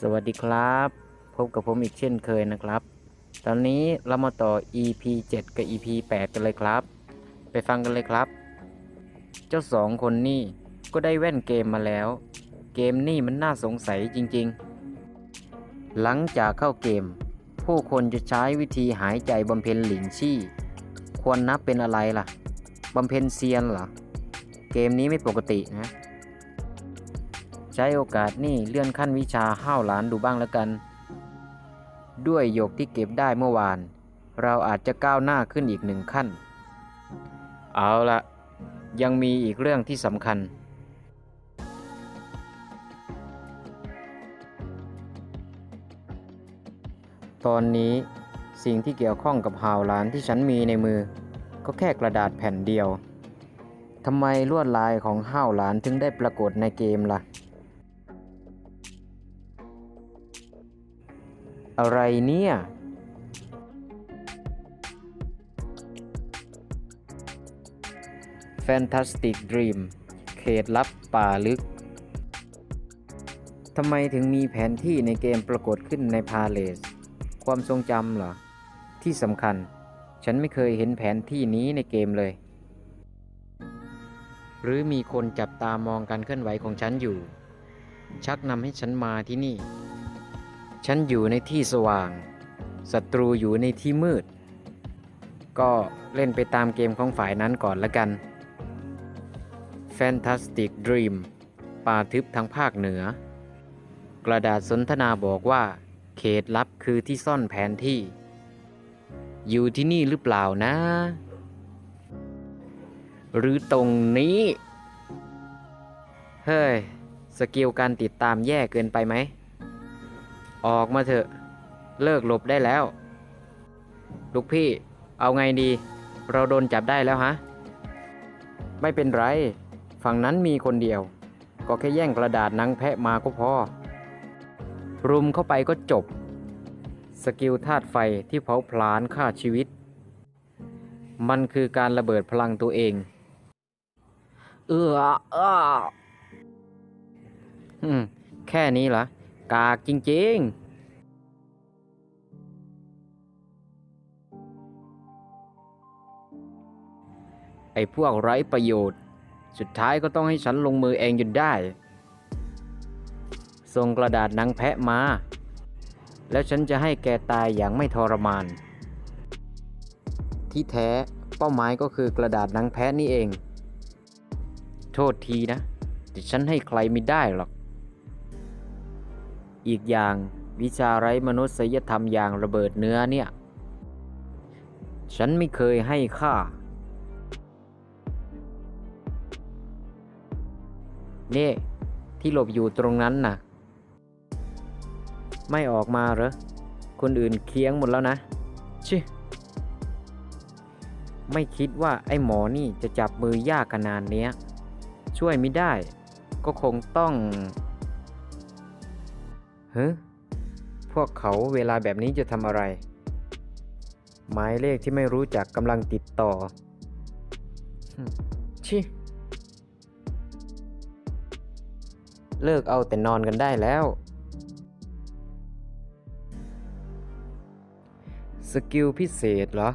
สวัสดีครับ พบกับผมอีกเช่นเคยนะครับ ตอนนี้เรามาต่อ EP 7 กับ EP 8 กันเลยครับ ไปฟังกันเลยครับ เจ้าสองคนนี่ก็ได้แว่นเกมมาแล้ว เกมนี่มันน่าสงสัยจริงๆ หลังจากเข้าเกม ผู้คนจะใช้วิธีหายใจบำเพ็ญหลิงชี่ ควรนับเป็นอะไรล่ะบำเพ็ญเซียนเหรอ เกมนี้ไม่ปกตินะ ใช้โอกาสนี่เลื่อนขั้นวิชาห้าวหลานดูบ้างแล้วกัน ด้วยหยกที่เก็บได้เมื่อวาน เราอาจจะก้าวหน้าขึ้นอีกหนึ่งขั้น เอาละยังมีอีกเรื่องที่สำคัญ ตอนนี้สิ่งที่เกี่ยวข้องกับหาวหลานที่ฉันมีในมือ ก็แค่กระดาษแผ่นเดียวทำไมลวดลายของห้าวหลานถึงได้ปรากฏในเกมล่ะ อะไรเนี่ย Fantastic Dream เขตลับป่าลึก ทำไมถึงมีแผนที่ในเกมปรากฏขึ้นในพาเลส ความทรงจำเหรอ ที่สำคัญ ฉันไม่เคยเห็นแผนที่นี้ในเกมเลย หรือมีคนจับตามองการเคลื่อนไหวของฉันอยู่ ชักนำให้ฉันมาที่นี่ ฉันอยู่ในที่สว่าง ศัตรูอยู่ในที่มืด ก็เล่นไปตามเกมของฝ่ายนั้นก่อนละกัน Fantastic Dream ป่าทึบทางภาคเหนือ กระดาษสนทนาบอกว่า เขตลับคือที่ซ่อนแผนที่ อยู่ที่นี่หรือเปล่านะ หรือตรงนี้ เฮ้ย สกิลการติดตามแย่เกินไปไหม ออกมาเถอะ เลิกหลบได้แล้ว ลูกพี่ เอาไงดี เราโดนจับได้แล้วฮะ ไม่เป็นไร ฝั่งนั้นมีคนเดียว ก็แค่แย่งกระดาษนังแพะมาก็พอ รุมเข้าไปก็จบ สกิลธาตุไฟที่เผาผลาญฆ่าชีวิต มันคือการระเบิดพลังตัวเอง เออเออ อืม แค่นี้เหรอ กากจริง ๆไอ้พวกไร้ประโยชน์ สุดท้ายก็ต้องให้ฉันลงมือเองจนได้ ส่งกระดาษหนังแพะมา แล้วฉันจะให้แกตายอย่างไม่ทรมาน ที่แท้เป้าหมายก็คือกระดาษหนังแพะนี่เอง โทษทีนะแต่ฉันให้ใครไม่ได้หรอก อีกอย่างวิชาไร้มนุษยธรรมอย่างระเบิดเนื้อเนี่ย ฉันไม่เคยให้ค่า นี่ ที่หลบอยู่ตรงนั้นน่ะ ไม่ออกมาเหรอ คนอื่นเคียงหมดแล้วนะ ชิไม่คิดว่าไอ้หมอนี่จะจับมือยากขนาดเนี้ย ช่วยไม่ได้ ก็คงต้อง เฮ้พวกเขาเวลาแบบนี้จะทำอะไร หมายเลขที่ไม่รู้จักกำลังติดต่อ ชิ เลิกเอาแต่นอนกันได้แล้ว สกิลพิเศษเหรอ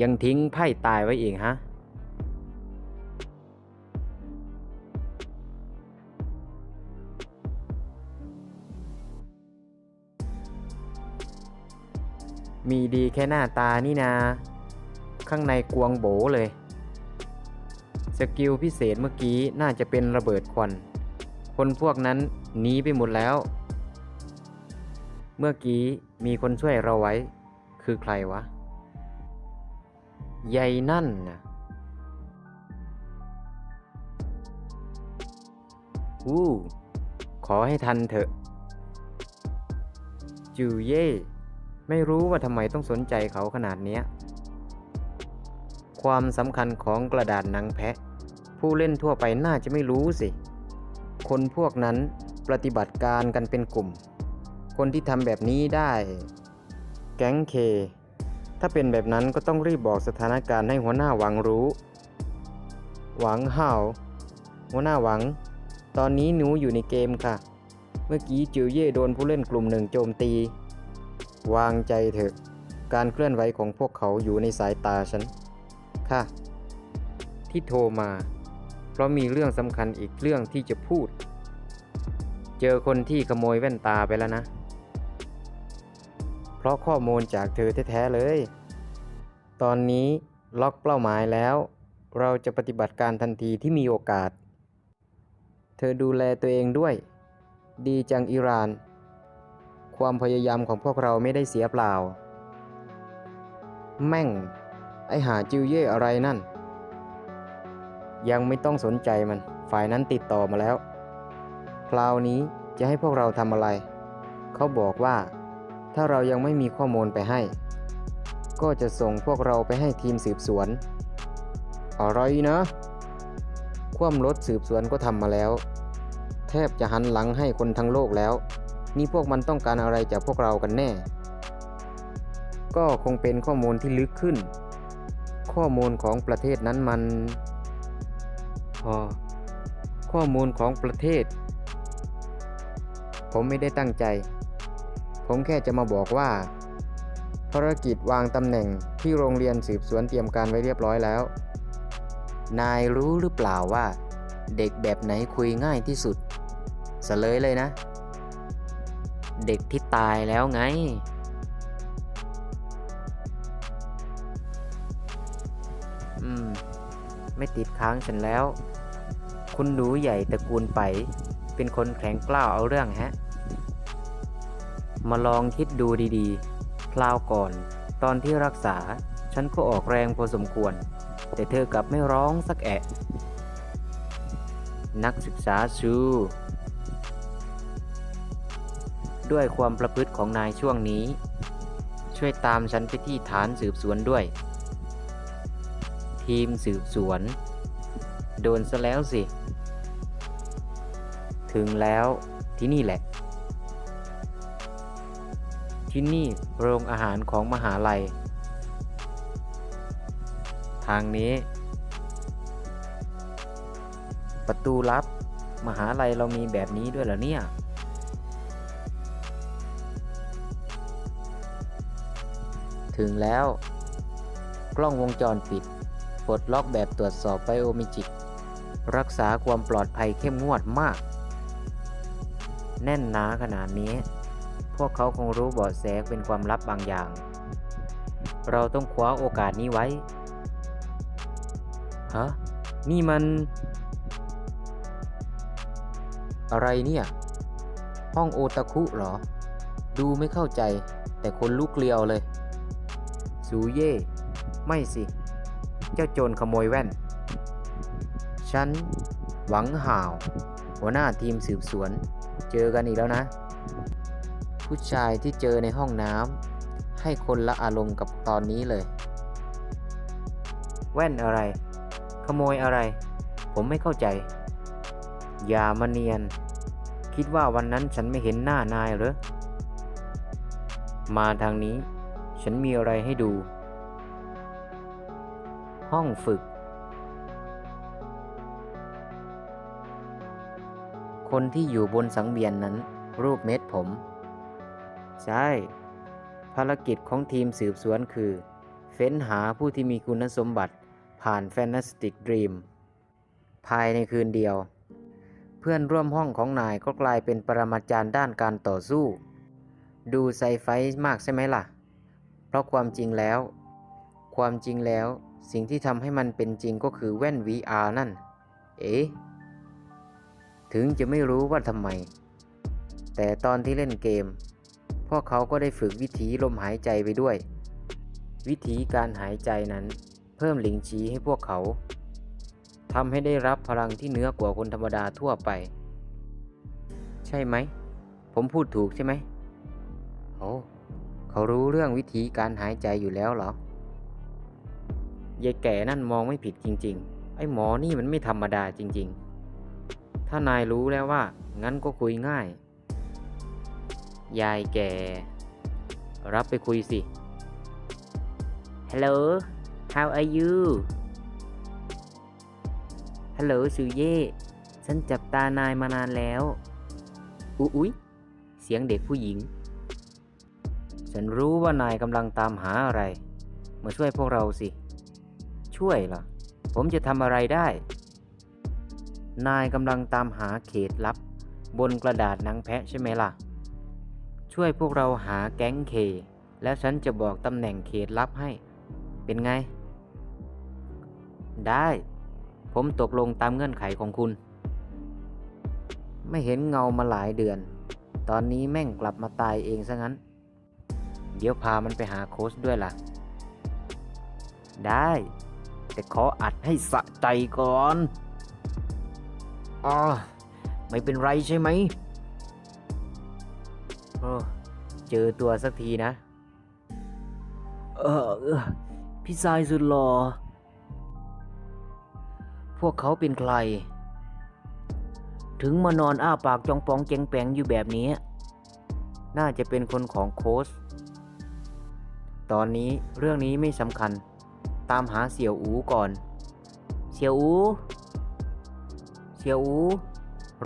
ยังทิ้งไพ่ตายไว้อีกฮะ มีดีแค่หน้าตานี่นา ข้างในกวงโบเลย สกิลพิเศษเมื่อกี้น่าจะเป็นระเบิดควัน คนพวกนั้นหนีไปหมดแล้ว เมื่อกี้มีคนช่วยเราไว้ คือใครวะยายนั่นนะอู้ขอให้ทันเถอะจูเย่ ไม่รู้ว่าทำไมต้องสนใจเขาขนาดเนี้ย ความสำคัญของกระดาษหนังแพะ ผู้เล่นทั่วไปน่าจะไม่รู้สิ คนพวกนั้นปฏิบัติการกันเป็นกลุ่ม คนที่ทำแบบนี้ได้ แก๊งเค ถ้าเป็นแบบนั้นก็ต้องรีบบอกสถานการณ์ให้หัวหน้าหวังรู้ หวังห่าวหัวหน้าหวัง ตอนนี้หนูอยู่ในเกมค่ะ เมื่อกี้จิวเย่โดนผู้เล่นกลุ่มหนึ่งโจมตี วางใจเถอะ การเคลื่อนไหวของพวกเขาอยู่ในสายตาฉัน ค่ะ ที่โทรมา เพราะมีเรื่องสำคัญอีกเรื่องที่จะพูด เจอคนที่ขโมยแว่นตาไปแล้วนะ เพราะข้อมูลจากเธอแท้ๆเลย ตอนนี้ล็อกเป้าหมายแล้ว เราจะปฏิบัติการทันทีที่มีโอกาส เธอดูแลตัวเองด้วย ดีจังอิราน ความพยายามของพวกเราไม่ได้เสียเปล่า แม่ง ไอหาจิวเย่อะไรนั่น ยังไม่ต้องสนใจมัน ฝ่ายนั้นติดต่อมาแล้ว คราวนี้จะให้พวกเราทำอะไร เขาบอกว่า ถ้าเรายังไม่มีข้อมูลไปให้ ก็จะส่งพวกเราไปให้ทีมสืบสวน อะไรนะความรถสืบสวนก็ทำมาแล้ว แทบจะหันหลังให้คนทั้งโลกแล้ว นี่พวกมันต้องการอะไรจากพวกเรากันแน่ ก็คงเป็นข้อมูลที่ลึกขึ้น ข้อมูลของประเทศนั้นมันออข้อมูลของประเทศ ผมไม่ได้ตั้งใจ ผมแค่จะมาบอกว่า ภารกิจวางตำแหน่งที่โรงเรียนสืบสวนเตรียมการไว้เรียบร้อยแล้ว นายรู้หรือเปล่าว่า เด็กแบบไหนคุยง่ายที่สุดเสลยเลยนะ เด็กที่ตายแล้วไง อืม ไม่ติดค้างฉันแล้ว คุณหนูใหญ่ตระกูลไป เป็นคนแข็งกล้าวเอาเรื่องฮะ มาลองคิดดูดีๆ คราวก่อน ตอนที่รักษา ฉันก็ออกแรงพอสมควร แต่เธอกลับไม่ร้องสักแอะ นักศึกษาชู ด้วยความประพฤติของนายช่วงนี้ ช่วยตามฉันไปที่ฐานสืบสวนด้วย ทีมสืบสวน โดนซะแล้วสิ ถึงแล้วที่นี่แหละ ที่นี่โรงอาหารของมหาลัย ทางนี้ ประตูลับ มหาลัยเรามีแบบนี้ด้วยเหรอเนี่ย ถึงแล้ว กล้องวงจรปิดปลดล็อกแบบตรวจสอบไบโอมิจิก รักษาความปลอดภัยเข้มงวดมาก แน่นหนาขนาดนี้ พวกเขาคงรู้เบาะแสเป็นความลับบางอย่าง เราต้องคว้าโอกาสนี้ไว้ ฮะ นี่มัน อะไรเนี่ย ห้องโอตาคุเหรอ ดูไม่เข้าใจแต่คนลุกเกลียวเลย สูเย่ ไม่สิ เจ้าโจรขโมยแว่น ฉัน หวังห่าว หัวหน้าทีมสืบสวน เจอกันอีกแล้วนะ ผู้ชายที่เจอในห้องน้ำให้คนละอารมณ์กับตอนนี้เลย แว่นอะไร ขโมยอะไร ผมไม่เข้าใจ อย่ามาเนียน คิดว่าวันนั้นฉันไม่เห็นหน้านายเหรอ มาทางนี้ ฉันมีอะไรให้ดู ห้องฝึก คนที่อยู่บนสังเวียนนั้น รูปเม็ดผม ใช่ ภารกิจของทีมสืบสวนคือ เฟ้นหาผู้ที่มีคุณสมบัติผ่านแฟนตาสติกดรีมภายในคืนเดียว เพื่อนร่วมห้องของนายก็กลายเป็นปรมาจารย์ด้านการต่อสู้ ดูไซไฟมากใช่ไหมล่ะ เพราะความจริงแล้ว ความจริงแล้วสิ่งที่ทำให้มันเป็นจริงก็คือแว่น VR นั่น เอ๊ะ ถึงจะไม่รู้ว่าทำไม แต่ตอนที่เล่นเกม พวกเขาก็ได้ฝึกวิธีลมหายใจไปด้วย วิธีการหายใจนั้น เพิ่มหลิงชีให้พวกเขาทำให้ได้รับพลังที่เหนือกว่าคนธรรมดาทั่วไป ใช่ไหม ผมพูดถูกใช่ไหมโอ้ เขารู้เรื่องวิธีการหายใจอยู่แล้วเหรอยายแก่นั่นมองไม่ผิดจริง ๆ ไอ้หมอนี่มันไม่ธรรมดาจริง ๆ ถ้านายรู้แล้วว่า งั้นก็คุยง่าย ยายแก่ รับไปคุยสิ Hello how are you Hello ซูเย่ ฉันจับตานายมานานแล้ว อุอุ๊ย เสียงเด็กผู้หญิง ฉันรู้ว่านายกำลังตามหาอะไร มาช่วยพวกเราสิ ช่วยเหรอ ผมจะทำอะไรได้ นายกำลังตามหาเขตลับ บนกระดาษหนังแพะใช่ไหมล่ะ ช่วยพวกเราหาแก๊งเค แล้วฉันจะบอกตำแหน่งเขตลับให้ เป็นไง ได้ ผมตกลงตามเงื่อนไขของคุณ ไม่เห็นเงามาหลายเดือน ตอนนี้แม่งกลับมาตายเองซะงั้น เดี๋ยวพามันไปหาโค้ชด้วยล่ะ ได้ แต่ขออัดให้สะใจก่อนอ๋อไม่เป็นไรใช่ไหมโอ้เจอตัวสักทีนะ เออ พี่ชายสุดหล่อ พวกเขาเป็นใคร ถึงมานอนอ้าปากจองปองแจงแปงอยู่แบบนี้ น่าจะเป็นคนของโค้ช ตอนนี้เรื่องนี้ไม่สำคัญ ตามหาเสี่ยวอูก่อน เสี่ยวอู เสี่ยวอู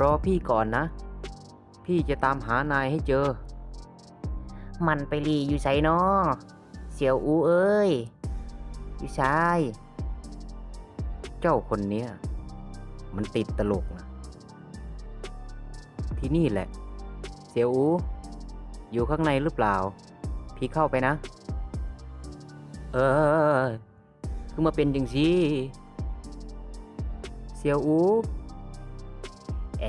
รอพี่ก่อนนะ พี่จะตามหานายให้เจอ มันไปรีอยู่ไสนอเสี่ยวอูเอ้ยอยู่ชาย เจ้าคนเนี้ยมันติดตลกนะ ที่นี่แหละ เสี่ยวอู อยู่ข้างในหรือเปล่า พี่เข้าไปนะ เออ คือมาเป็นจังซี่เสียวอูแอ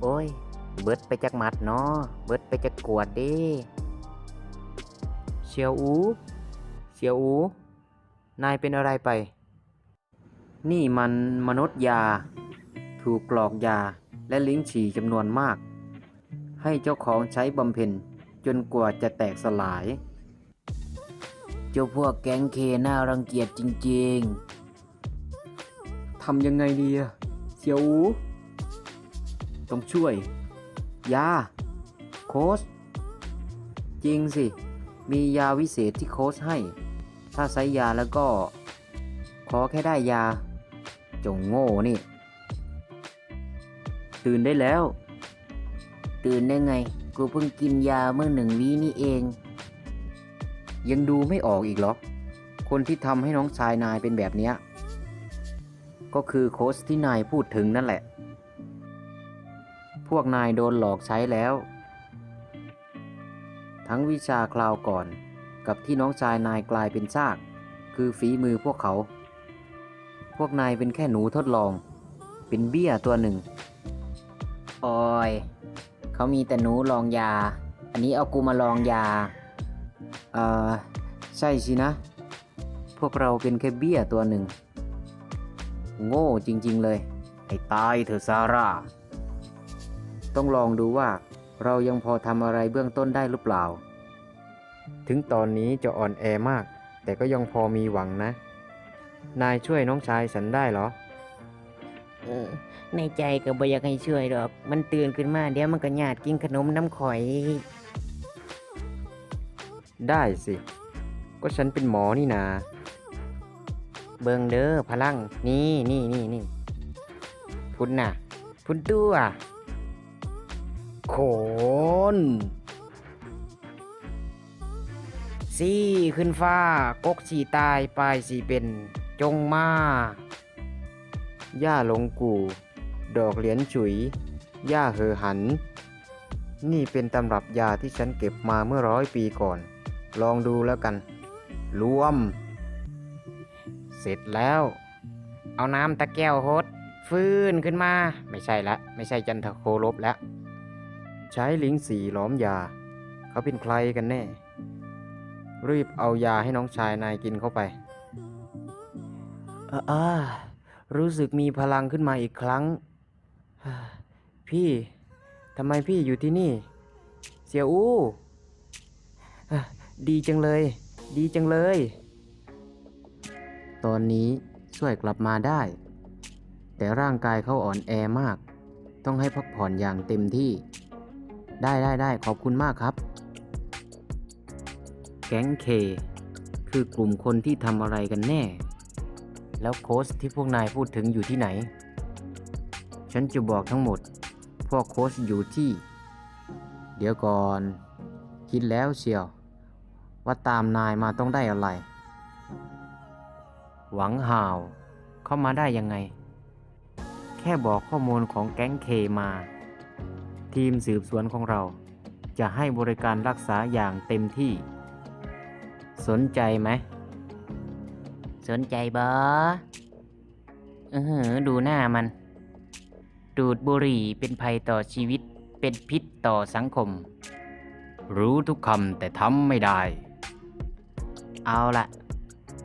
โอ้ย เบิดไปจากหมัดเนาะเบิดไปจากกวดดิเสียวอูเสียวอูนายเป็นอะไรไป นี่มันมนุษย์ยา ถูกกรอกยาและลิ้นฉี่จำนวนมาก ให้เจ้าของใช้บำเพ็ญจนกว่าจะแตกสลาย เจ้าพวกแก๊งเคน่ารังเกียจจริงๆ ทำยังไงดีอะเสียวอูต้องช่วย ยา โค้ชจริงสิ มียาวิเศษที่โค้ชให้ ถ้าใช้ยาแล้วก็ ขอแค่ได้ยา จงโง่นี่ ตื่นได้แล้ว ตื่นได้ไง กูเพิ่งกินยาเมื่อหนึ่งวินี่เอง ยังดูไม่ออกอีกหรอคนที่ทำให้น้องชายนายเป็นแบบเนี้ยก็คือโค้ชที่นายพูดถึงนั่นแหละ พวกนายโดนหลอกใช้แล้ว ทั้งวิชาคราวก่อน กับที่น้องชายนายกลายเป็นซาก คือฝีมือพวกเขา พวกนายเป็นแค่หนูทดลอง เป็นเบี้ยตัวหนึ่งโอ้ยเขามีแต่หนูลองยา อันนี้เอากูมาลองยา อ่ใช่สินะ พวกเราเป็นแค่เบี้ยตัวหนึ่ง โง่จริงๆเลย ไอ้ตายเถอะซาร่า ต้องลองดูว่าเรายังพอทำอะไรเบื้องต้นได้หรือเปล่า ถึงตอนนี้จะอ่อนแอมาก แต่ก็ยังพอมีหวังนะ นายช่วยน้องชายฉันได้เหรอ เออ ในใจก็บ่อยากให้ช่วยดอก มันตื่นขึ้นมาเดี๋ยวมันก็หยาดกินขนมน้ำข่อย ได้สิ ก็ฉันเป็นหมอนี่นา เบิงเด้อพลัง นี่นี่นี่นี่พุ่นน่ะ พุ่นตัวโขนสี่ขึ้นฟ้ากกสีตายปลายสีเป็น จงมาย่าหลงกู่ ดอกเหรียญฉุยย่าเหอหัน นี่เป็นตำรับยาที่ฉันเก็บมาเมื่อร้อยปีก่อน ลองดูแล้วกัน รวม เสร็จแล้ว เอาน้ำตะแก้วโฮดฟื้นขึ้นมา ไม่ใช่ละ ไม่ใช่จันทโคลบแล้ว ใช้ลิงสีล้อมยา เขาเป็นใครกันแน่ รีบเอายาให้น้องชายนายกินเข้าไปอ่ารู้สึกมีพลังขึ้นมาอีกครั้ง พี่ทำไมพี่อยู่ที่นี่ เสียอู้ ดีจังเลย ดีจังเลย ตอนนี้ช่วยกลับมาได้ แต่ร่างกายเขาอ่อนแอมาก ต้องให้พักผ่อนอย่างเต็มที่ ได้ได้ได้ขอบคุณมากครับ แก๊งเค คือกลุ่มคนที่ทำอะไรกันแน่ แล้วโค้ชที่พวกนายพูดถึงอยู่ที่ไหน ฉันจะบอกทั้งหมด พวกโค้ชอยู่ที่ เดี๋ยวก่อน คิดแล้วเชียว ว่าตามนายมาต้องได้อะไร หวังห่าว เข้ามาได้ยังไง แค่บอกข้อมูลของแก๊งเคมา ทีมสืบสวนของเรา จะให้บริการรักษาอย่างเต็มที่ สนใจไหม สนใจบอเออดูหน้ามัน ดูดบุหรี่เป็นภัยต่อชีวิตเป็นพิษต่อสังคม รู้ทุกคำแต่ทำไม่ได้ เอาละ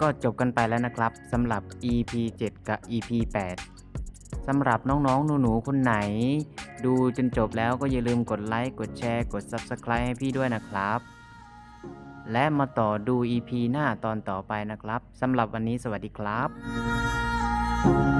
ก็จบกันไปแล้วนะครับสำหรับ EP 7 กับ EP 8สำหรับน้องๆ หนูๆ คนไหน ดูจนจบแล้วก็อย่าลืมกดไลค์ กดแชร์ กด Subscribe ให้พี่ด้วยนะครับ และมาต่อดู EP หน้าตอนต่อไปนะครับสำหรับวันนี้สวัสดีครับ